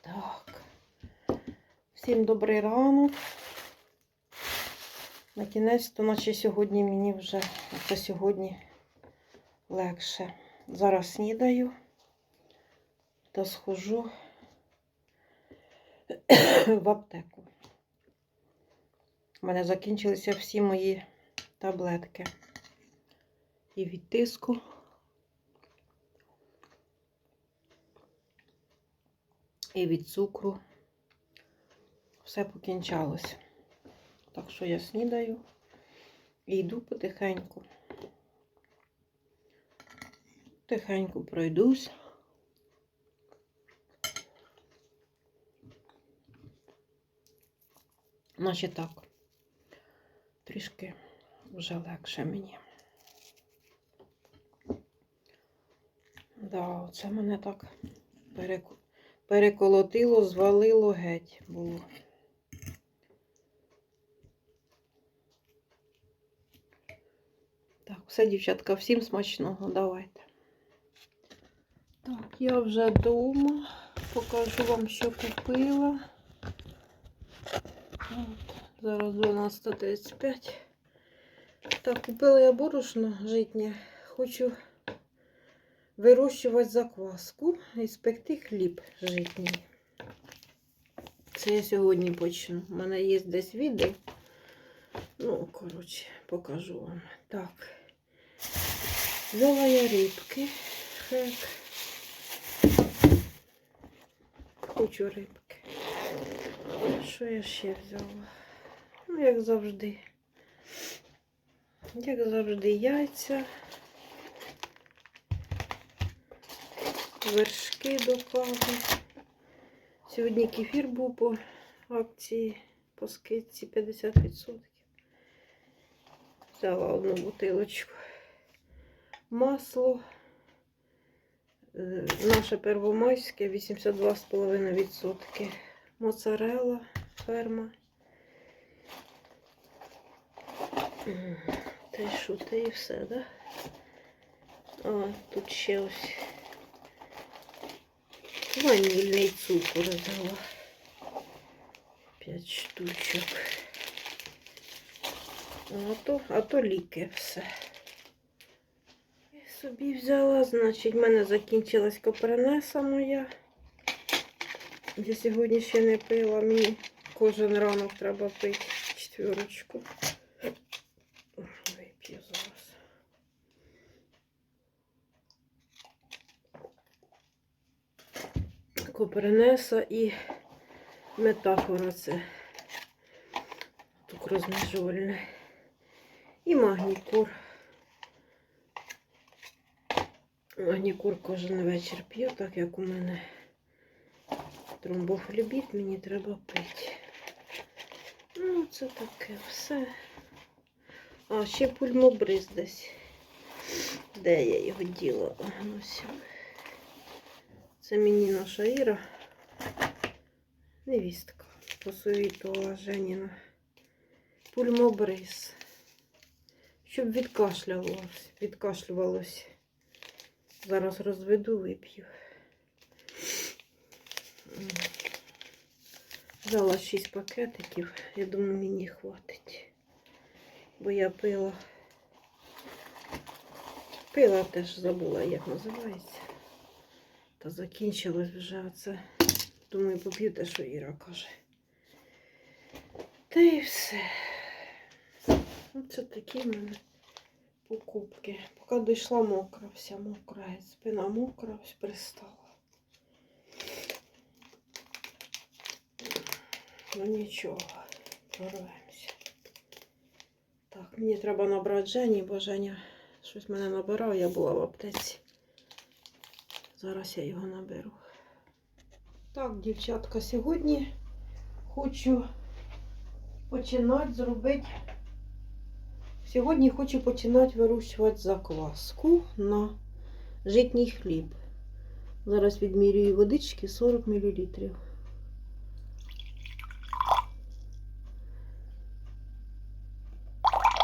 Так. Всім добрий ранок. На кінець, то наче сьогодні мені вже це сьогодні легше. Зараз снідаю та схожу в аптеку. У мене закінчилися всі мої таблетки. І від тиску. І від цукру. Все покінчалось. Так що я снідаю і йду потихеньку. Тихенько пройдусь. Наче так. Трішки вже легше мені. Да, оце мене так перек- переколотило, звалило геть було. Так, все, дівчатка, всім смачного, давайте. Так, я вже вдома. Покажу вам, що купила. От, зараз 12.35. Так, купила я борошно житнє. Хочу вирощувати закваску і спекти хліб житній. Це я сьогодні почну. У мене є десь відео. Ну, коротше, покажу вам. Так. Взяла я рибки. Хек. Хочу рибки. Що я ще взяла? Ну, як завжди. Як завжди, яйця. Вершки до кави. Сьогодні кефір був по акції по скидці 50%. Взяла одну бутилочку. Масло. Е, Наше первомайське 82,5%. Моцарелла ферма. Й що, те і все, да? А, тут ще ось ванільний цукор взяла. П'ять штучок. А то, а то ліки все. І собі взяла, значить, в мене закінчилась копренеса моя. Я сьогодні ще не пила, мені кожен ранок треба пити четверочку. Вип'ю зараз. Копренеса і метафора це цукрозміжувальне. І магнікур. Магнікур кожен вечір п'ю, так як у мене тромбофлебіт, мені треба пити. Ну, це таке все. А, ще пульмобриз десь. Де я його діла? Ось. Це мені наша Іра. Невістка. Посовітувала Женіна. Пульмобриз. Щоб відкашлювалось. Відкашлювалось. Зараз розведу, вип'ю. Взяла 6 пакетиків. Я думаю, мені хватить. Бо я пила. Пила теж забула, як називається. Та закінчилось вже оце. Думаю, поп'ю те, що Іра каже. Та і все. Оце такі в мене покупки. Поки дійшла мокра, вся мокра, спина мокра, ось пристала. Ну нічого, прорвемося. Так, мені треба набрати Жені, бо Женя щось мене набирав, я була в аптеці. Зараз я його наберу. Так, дівчатка, сьогодні хочу починати зробити. Сьогодні хочу починати вирощувати закваску на житній хліб. Зараз відмірюю водички 40 мл.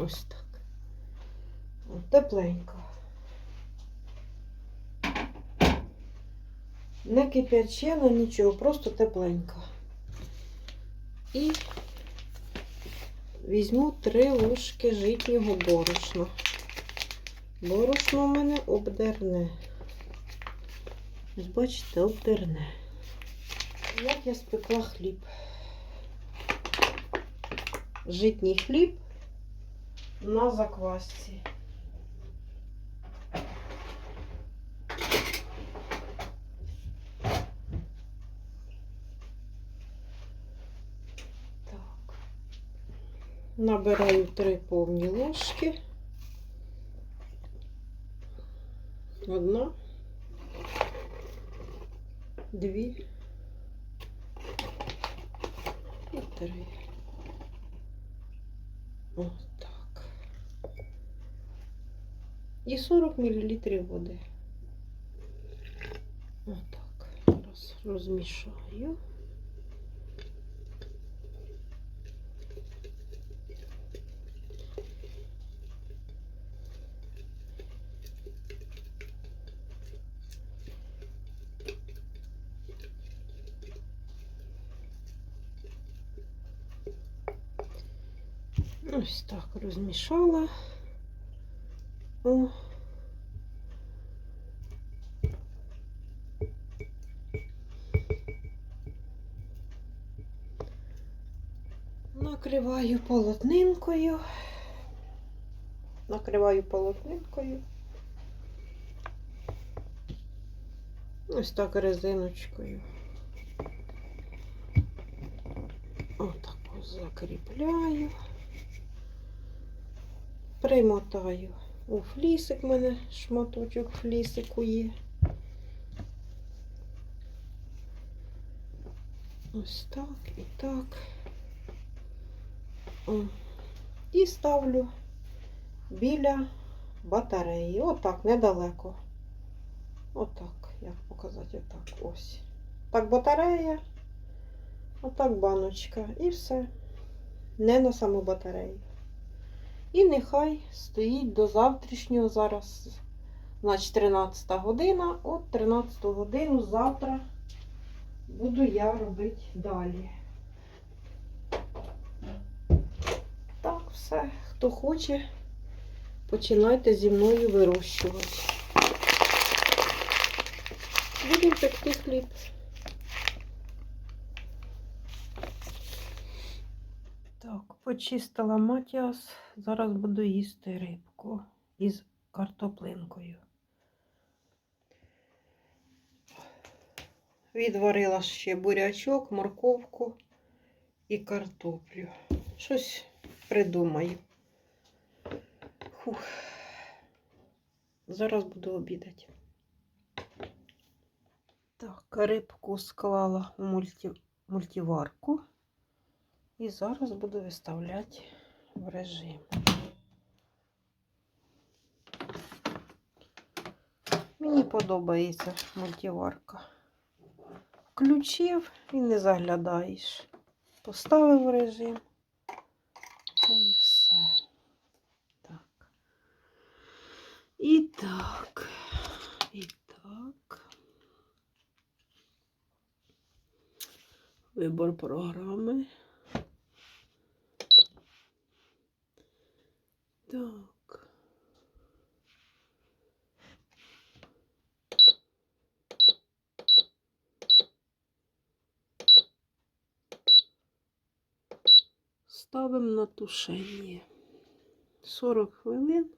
Ось так. Тепленько. Не кип'ячена, нічого, просто тепленька. І візьму три ложки житнього борошна. Борошно у мене обдерне. Ось бачите, обдерне. Як я спекла хліб. Житній хліб на заквасці. Набираю три повні ложки. Одна, дві і три. Отак. І 40 мл води. Отак. Зараз розмішаю. Ось так розмішала. О. Накриваю полотнинкою. Накриваю полотнинкою. Ось так резиночкою. Отак закріпляю. Примотаю у флісик, в мене шматочок флісику є. Ось так і так. О. І ставлю біля батареї. Отак, недалеко. Отак, як показати, отак. Ось. Так батарея, отак баночка. І все. Не на саму батарею. І нехай стоїть до завтрашнього зараз, значить 13 година. От 13 годину завтра буду я робити далі. Так, все. Хто хоче, починайте зі мною вирощувати. Будемо пекти хліб. Так, почистила матіас. Зараз буду їсти рибку із картоплинкою. Відварила ще бурячок, морковку і картоплю. Щось придумаю. Фух. Зараз буду обідати. Так, рибку склала у мульті... мультиварку. І зараз буду виставляти в режим. Мені подобається мультиварка. Включив і не заглядаєш. Поставив режим. І все. Так. І так. І так. Вибор програми. Так. Ставимо на тушення. 40 хвилин.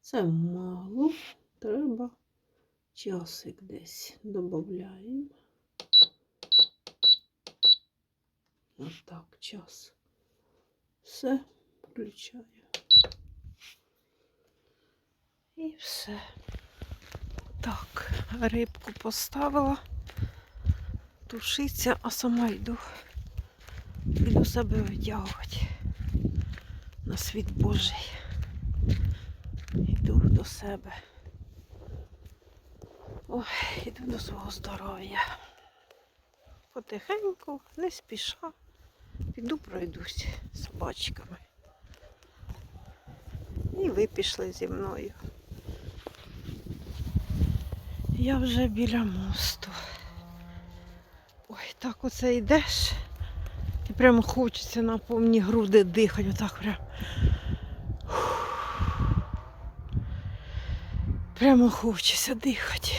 Це мало. Треба часик десь додаємо. Отак, час. Все, включаю. І все. Так, рибку поставила, тушиться, а сама йду. Йду себе витягувати на світ Божий. Йду до себе. Ой, йду до свого здоров'я. Потихеньку, не спіша. Піду пройдусь з собачками. І ви пішли зі мною. Я вже біля мосту. Ой, Так оце йдеш. І прямо хочеться на повні груди дихати. Отак прям. Прямо хочеться дихати.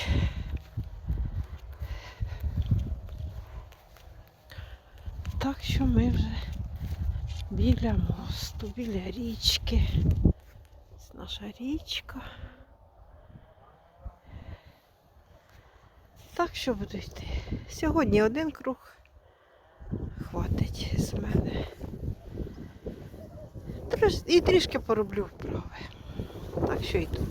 Так що ми вже біля мосту, біля річки. Ось наша річка. Так що буду йти. Сьогодні один круг. Хватить з мене. Триш- І трішки пороблю вправи. Так що йду.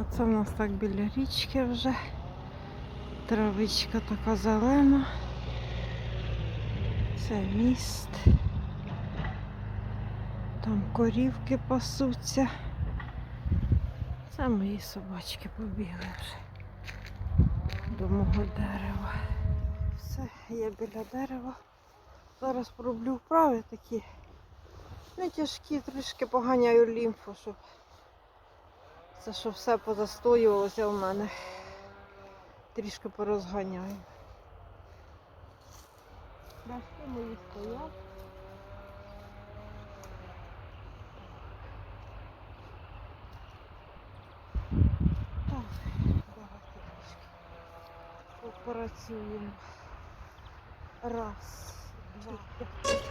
Оце в нас так біля річки вже. Травичка така зелена. Це міст. Там корівки пасуться. Це мої собачки побігли вже до мого дерева. Все, я біля дерева. Зараз пороблю вправи такі. Не тяжкі, трішки поганяю лімфу, щоб це щоб все позастоювалося в мене. Трішки порозганяю. Пляшки мої стоять. Так, давайте трішки попрацюємо. Раз, два. Так,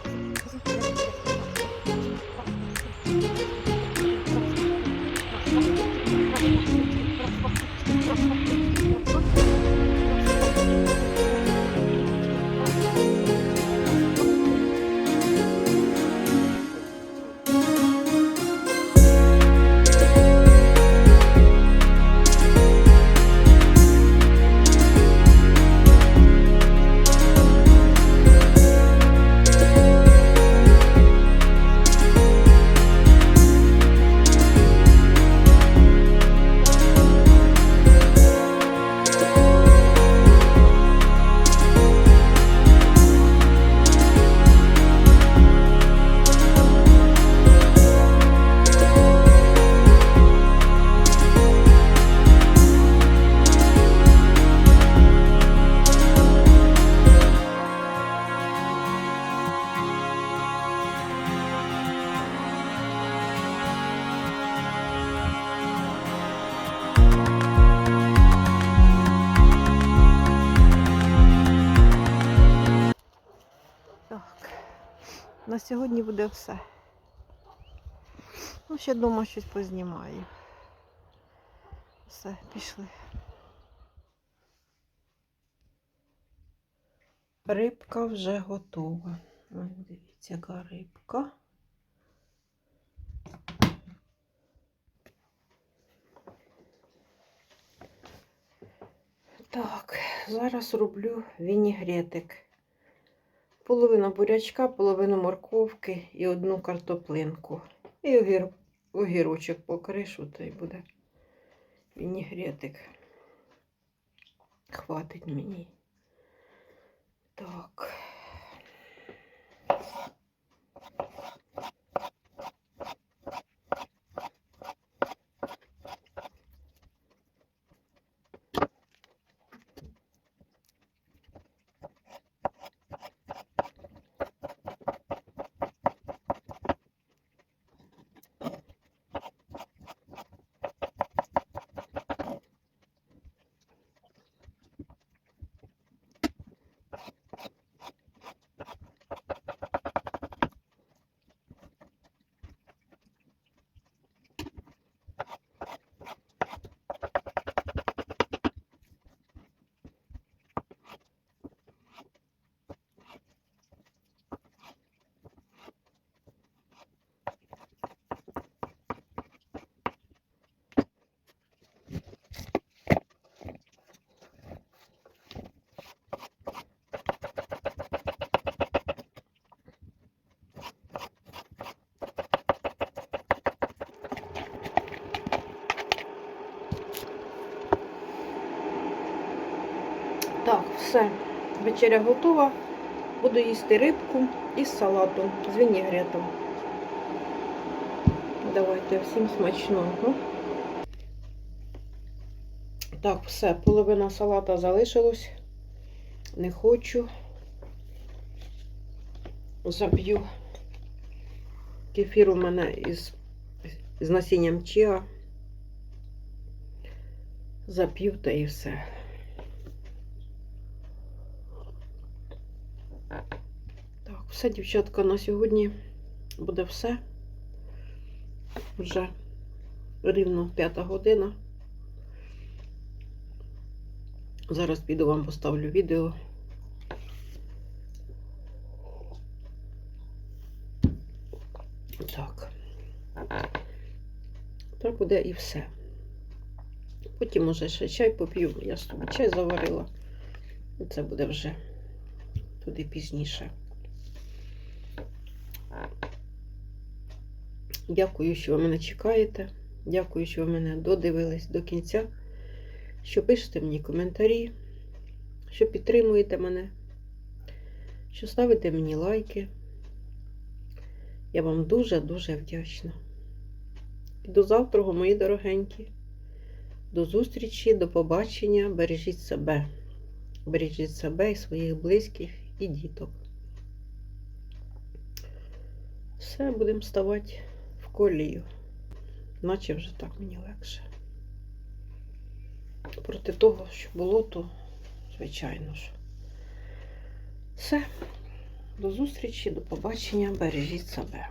сьогодні буде все. Ну, ще вдома щось познімаю. Все, пішли. Рибка вже готова. Ось Дивіться, яка рибка. Так, зараз роблю вінігретик. Половину бурячка, половину морковки і одну картоплинку. І огір... огірочок покришу, то й буде вінігретик. Хватить мені. Так. Так, все. Вечеря готова. Буду їсти рибку із салатом, з вінігретом. Давайте всім смачного. Так, все, половина салата залишилась. Не хочу. Заб'ю. Кефір у мене із, з насінням чіа. Зап'ю та і все. Так, все, дівчатка, на сьогодні буде все. Вже рівно п'ята година. Зараз піду вам поставлю відео. Так. Так буде і все. Потім, може, ще чай поп'ю. Я собі чай заварила. І Це буде вже туди пізніше. Дякую, що ви мене чекаєте. Дякую, що ви мене додивились до кінця. Що пишете мені коментарі, що підтримуєте мене, що ставите мені лайки. Я вам дуже-дуже вдячна. І до завтра, мої дорогенькі. До зустрічі, до побачення. Бережіть себе. Бережіть себе і своїх близьких і діток. Все, будемо ставати в колію. Наче вже так мені легше. Проти того, що було, то, звичайно ж. Все. До зустрічі, до побачення. Бережіть себе.